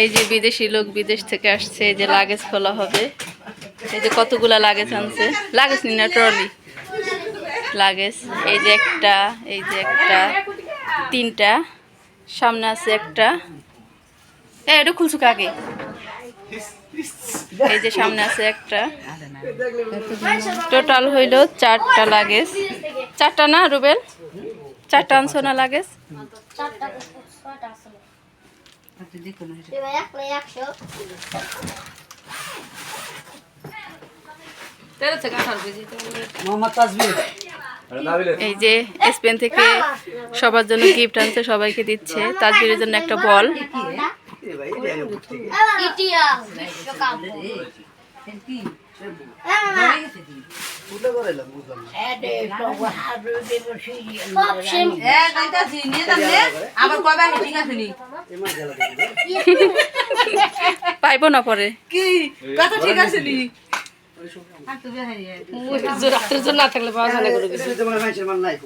এই যে বিদেশি লোক বিদেশ থেকে আসছে, এই যে লাগেজ খোলা হবে। এই যে কতগুলা লাগেজ আনছে? লাগেজ নি না ট্রলি লাগেজ এই যে একটা, এই যে একটা, তিনটা, সামনে আছে একটা। এই, এটা খুলছো কাকে? এই যে সামনে আছে একটা। টোটাল হইল চারটা লাগেজ চারটা না, রুবেল? চারটা আনছো না লাগেজ মোহাম্মদ তাজবির এই যে স্পেন থেকে সবার জন্য গিফট আনছে সবাইকে দিচ্ছে। তাজবিরের জন্য একটা বল। ইটিয়া পাইবো না পরে। কি? কথা ঠিক আছে নি? আর রাত্রের জন্য না থাকলে পাওয়া যায় না তো হয় মানুষের মান নাই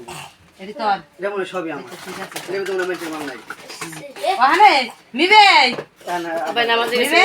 এটি তোর এটা মনে হয় সবই আমার। ঠিক আছে। তো মানুষের মান নাই ওখানে নিবে? তা না নিবে?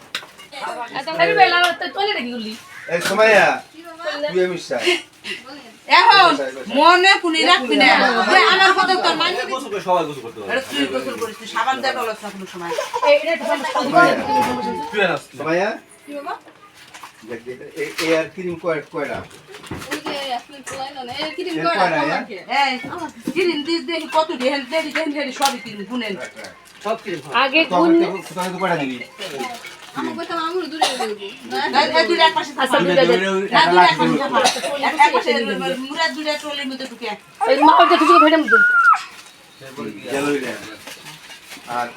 এখন মনে কুনি রাখবি না? আমার কথা তোর মান সবাই গোসল করতে হবে তুই গোসল করিস তুই সাবান দিয়ে ডলাস না কোনো সময়। তুই আনাস সময়য়া দেখ দেখ এই এই আর ক্রিম কয়টা কয়টা এর কয়টা হ্যাঁ। আগে কয়টা দিবি। আর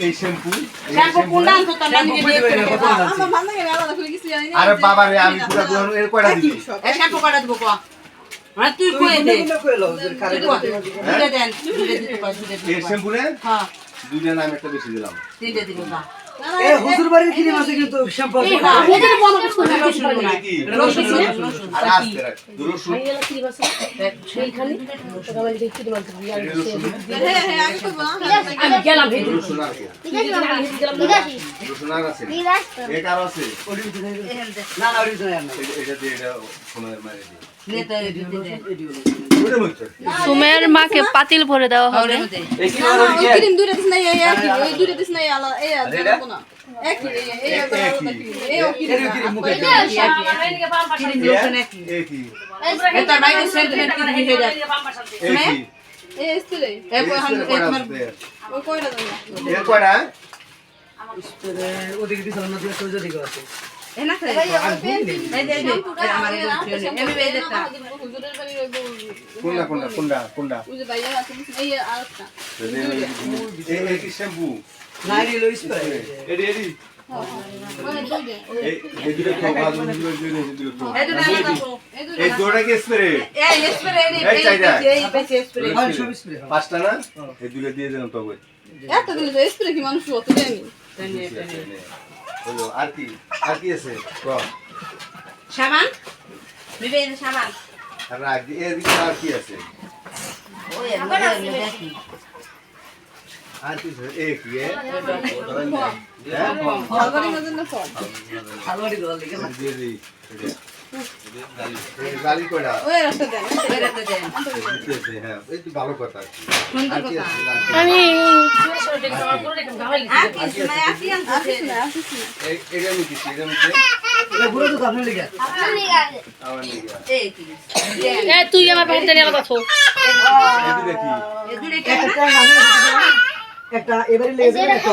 এই শ্যাম্পু বাবা রে আমি পুরো দুহান এর কয়টা দিবি? এই শ্যাম্পু কাটা দিব কোয়া মানে তুই কই দে। তুমি কইলো যে খারে দুইটা দেন দুইটা দিতে কয় এই শ্যাম্পু নে হ্যাঁ। দুইটা নাম একটা বেশি দিলাম। তিনটা দিব না এ হুজুর বাড়ির কিনে মাসে কিন্তু শ্যাম্পু আছে। রসুন গুনা কি রসুন রসুন আর আস্তে রাখ। রসুন। রসুন। কি? রসুন আর আছে? এক আর আছে? না না ওই জন্য না। দিয়ে আর ওই এটা? এটা হে দেখ। এই কি? এই স্ত্রী এই কই হান এই তোমার কয়টা দাও এর ওদিকে দিছিলাম না তো ওদিকে আছে। কোনটা শ্যাম্পু? এডি এডি পাঁচটা না? এই দুটো দিয়ে দিলাম তো বই একটা দিলে স্প্রে কি মানুষ অত দেয়নি হলো আর কি আর কি আছে সাবান নিবে সাবান আর রাখ এর ভিতরে আর কি আছে আর কি আছে এই কি এ সরকারি মধ্যে না ফল হালুয়াড়ি দল কয়টা ওই দেন দেন হ্যাঁ এই তো ভালো কথা? আমি এটা আমি দিচ্ছি, এটা আমি তুই আমার বাড়িতে নিয়ে কথা একটা এবারে লেগে একটা।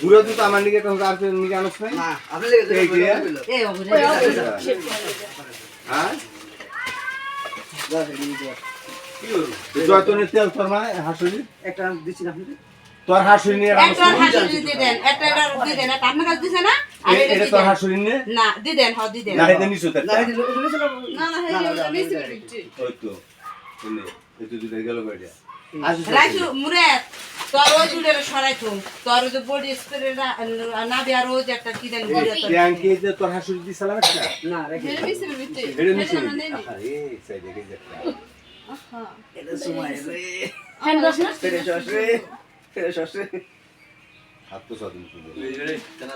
দূরে তো আমার নিকে তো আর তো নিকে আনছ নাই? না আপনি লেগে এই কি? এই অবস্থা হ্যাঁ? জয়তনের তেল তোর মা হাসুলি? একটা দিচ্ছি আপনি? তোর হাসুলি নিয়ে একটা করবি? হাসুলি দেন একটা এটা দিয়ে দেন। একটা আপনার কাছে দিছে না? আর এটা এটা তোর দেন। নিয়ে? না দিয়ে দেন হ্যাঁ দিয়ে দেন। না এটা নিচু না তেল এই যে এটা দিছিল না না না, না, হ্যাঁ না, মিষ্টি না, বিক্রি। ওই তো এই তো দুটো গেল বাইরে আজ রাইছু মুরে তোর ওই জুড়ে সরাইছো তোর ওই যে বডি স্প্রে না দেওয়ার রোজ একটা কি দেন ট্যাঙ্কে যে তোর একটা না রেখে। আরে সাইডে আহা। এটা সময় রে। হ্যান্ড ওয়াশ না? ফেরে শস রে। ফেরে শস রে। হাত তো না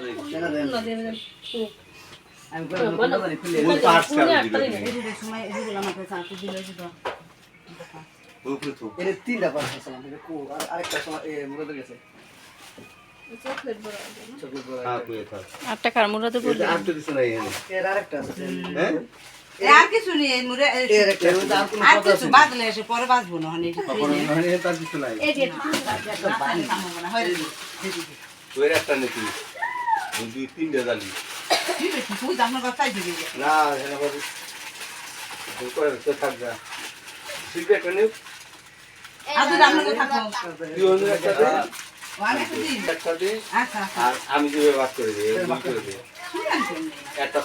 আমি করে বন্ধ খুলে ওই পার্টস কার দিল সময় এগুলো আমার কাছে আছে দিল এর তিনটা কো আর আরেকটা সময় এ মুরদ গেছে চকলেট বড় আছে না? চকলেট বড় হ্যাঁ আট টাকার মুরাদে বললি। আর তো দিছ না এখানে। এর আরেকটা আছে হ্যাঁ? আর কিছু নেই মুরে আর কিছু বাদলে এসে পরে বাঁচবো না হনে কিছু তার দিছ নাই। এই যে একটা দুই তিনটা তুই কথা দিবি। না করে তো সিগারেট আর আমি আচ্ছা আচ্ছা আর আমি করে দিই করে একটা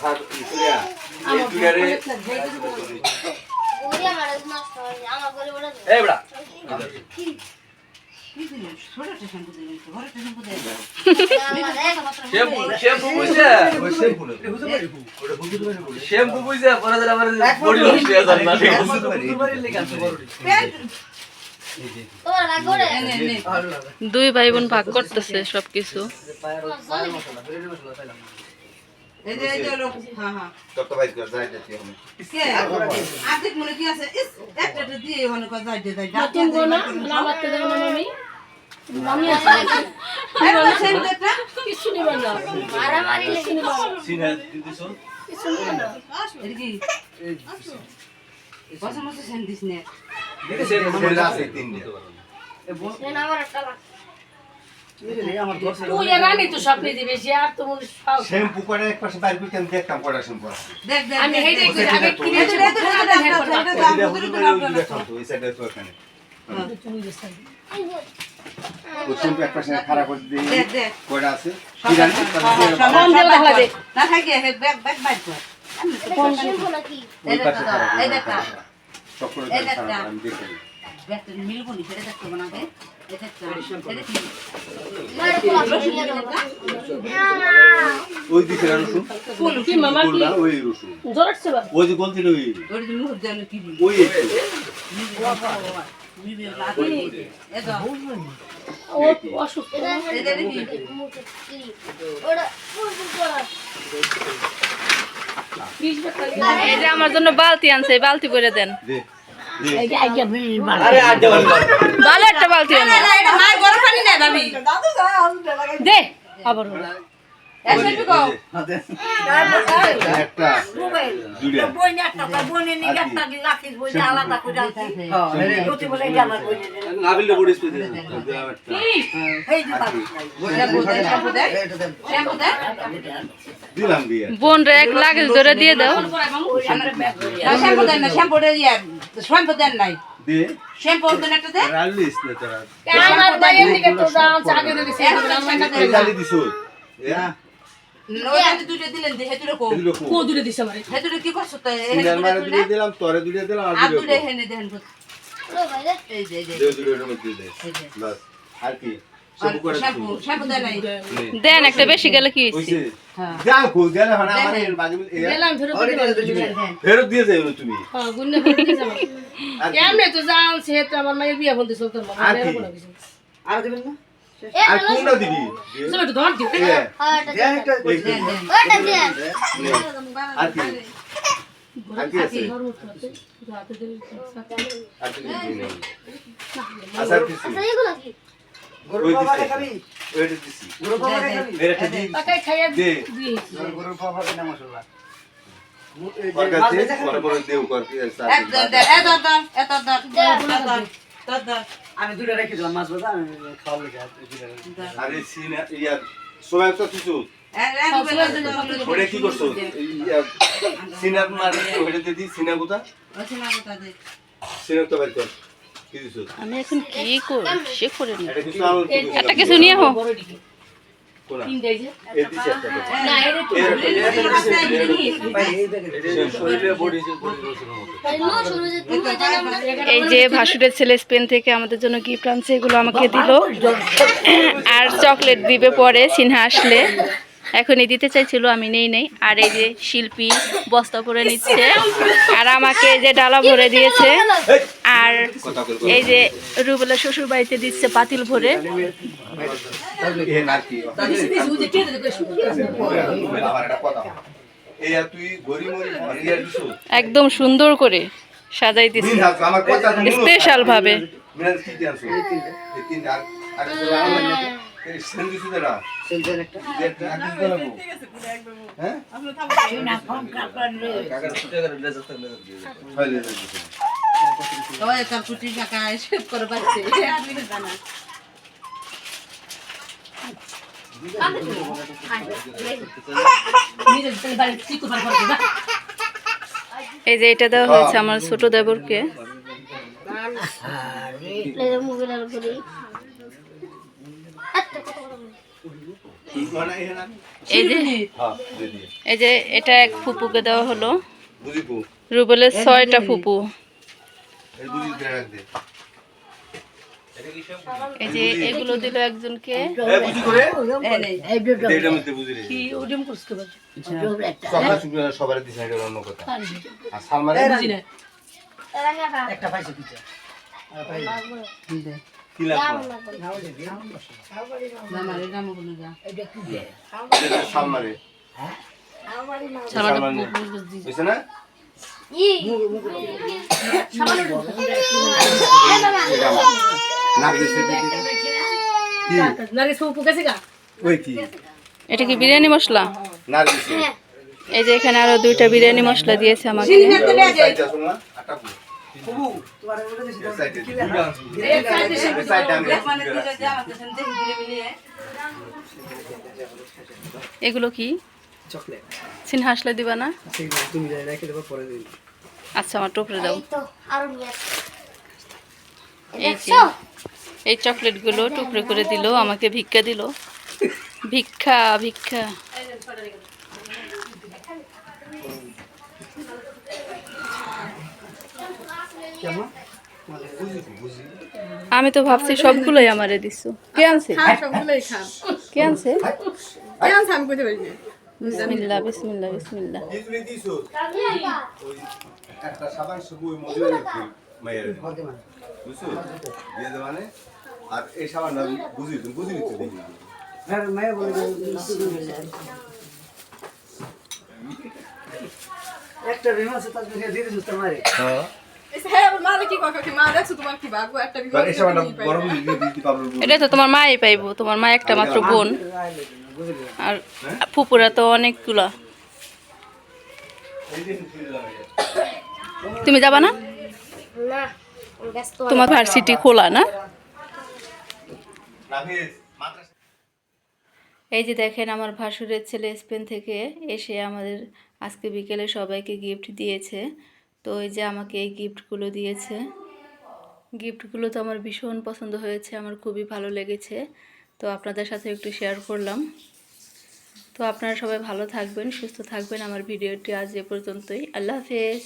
এই বড়া। শ্যাম্পু শ্যাম্পু বুঝছে? শ্যাম্পু শ্যাম্পু বুঝছে? পরে আমার বডি না। দুই ভাই বোন ভাগ করতেছে সবকিছু হ্যাঁ হ্যাঁ মনে কিছু খারাপ কয়টা আছে? না থাকে হে ব্যাগ ব্যাগ বাইর কর কোন শ্যাম্পু নাকি ওই পাশে খারাপ এই দেখ সব করে এই দেখ খারাপ আমি দেখি ব্যাগটা মিলবো নি সেটা পোলা নিয়ে দেবো ওই দিকে রসুন। ফুল কি মামা কি? ফুলটা ওই রসুন। ওই যে গলতি ওই অসুস্থ। এই যে আমার জন্য বালতি আনছে বালতি করে দেন। ভালো একটা বালতি দে আবার বোন রে এক লাগেজ ধরে দিয়ে দাও। না শ্যাম্পু দেন না শ্যাম্পু দে ইয়া শ্যাম্পু দেন নাই। দে শ্যাম্পু দেন একটা দে। রালিস না তোরা। আমার দাইয়ের দিকে তো দেন একটা বেশি গেলে কি হ্যাঁ। ফেরত দিয়ে তুমি। হ্যাঁ? তো যাও সে তো আমার মায়ের বিয়া বলতে চলতো আর দিবেন না? আর কোনটা দিবি? হ্যাঁ। আর কি? করতে। আচ্ছা কিছু আচ্ছা এগুলো কি? গরুর ওই বাবা দিছে। খাবি ওইটা দিছি। গরুর বাবা খাবি এটা দি তাকাই খাইয়া দে। দিয়েছি। গরুর বাবা খাবি না মশলা? পরে পরে দেও কর কি আছে। এক দর দর এ দর দর এ দর দর দর দর দর দর আমি দুটো রেখে দিলাম মাছ বাজা আমি খাওয়া লেগে। আরে সিনা ইয়া সময় তো কিছু? ওটা কি করছ? সিনার মারি ওটা দিয়ে দি সিনা কোথা সিনা তো কর আমি এখন কি করি? সে করে নি। এটা কিছু আলো একটা কিছু নিয়ে হো বড় দিকে কোনা তিনটা এই যে ভাসুরের ছেলে স্পেন থেকে আমাদের জন্য গিফট আনছে এগুলো আমাকে দিল। আর চকলেট দিবে পরে সিনহা আসলে। এখনই দিতে চাইছিল আমি নেই নেই। আর এই যে শিল্পী বস্তা পরে নিচ্ছে। আর আমাকে এই যে ডালা ভরে দিয়েছে। আর এই যে রুবেলা শ্বশুর বাড়িতে দিচ্ছে পাতিল ভরে। একদম সুন্দর করে সাজাই স্পেশাল ভাবে। মিনাল কি দিয়ে আনছো? এই যে এটা দেওয়া হয়েছে আমার ছোট দেবরকে। এই যে এই যে এটা এক ফুপুকে দেওয়া হলো। রুবেলের ছয়টা ফুপু। এই যে এগুলো দিল একজনকে। এই বুঝি করে? এই নে এইটার মধ্যে বুঝি রে কি ওডিম করতে পারো সকাল শুক্র সবার দিছে এটা অন্য কথা। আর সালমারে? বুঝি না একটা পাইছে পিছা আর পাই কি লাগবে জামার এটা করে যা। এটা সালমারে। সালমাটা সালমারে। বুঝছ না? এটা এটা কি বিরিয়ানি মশলা? এই যে এখানে আরও দুইটা বিরিয়ানি মশলা দিয়েছে আমাকে। এগুলো কি? চকলেট। আসলে দিবা না? তুমি যাই রেখে দেবো পরে দিন আচ্ছা আমার টোপরে দাও। এই যে এই চকলেটগুলো টুকরো করে দিল আমাকে ভিক্ষা দিল। ভিক্ষা ভিক্ষা। আমি তো ভাবছি সবগুলোই আমারে দিছো। কে আনছে? খান সবগুলোই খান কে আনছে? আমি করতে পারি বিসমিল্লাহ বিসমিল্লাহ বিসমিল্লাহ। মায়ের বুঝছ? দিয়ে মানে আর এই বুঝি তুমি বুঝি দেখি। হ্যাঁ একটা রিম আছে তার দিয়ে হ্যাঁ। হ্যাঁ তোমার এটা তো তোমার মাই পাইবো তোমার মা একটা মাত্র বোন। আর ফুপুরা তো অনেকগুলা। তুমি যাবা না? তোমার ভার্সিটি খোলা না? এই যে দেখেন আমার ভাসুরের ছেলে স্পেন থেকে এসে আমাদের আজকে বিকেলে সবাইকে গিফট দিয়েছে। তো এই যে আমাকে এই গিফটগুলো দিয়েছে। গিফটগুলো তো আমার ভীষণ পছন্দ হয়েছে, আমার খুবই ভালো লেগেছে। তো আপনাদের সাথে একটু শেয়ার করলাম। তো আপনারা সবাই ভালো থাকবেন, সুস্থ থাকবেন। আমার ভিডিওটি আজ এ পর্যন্তই। আল্লাহ হাফেজ।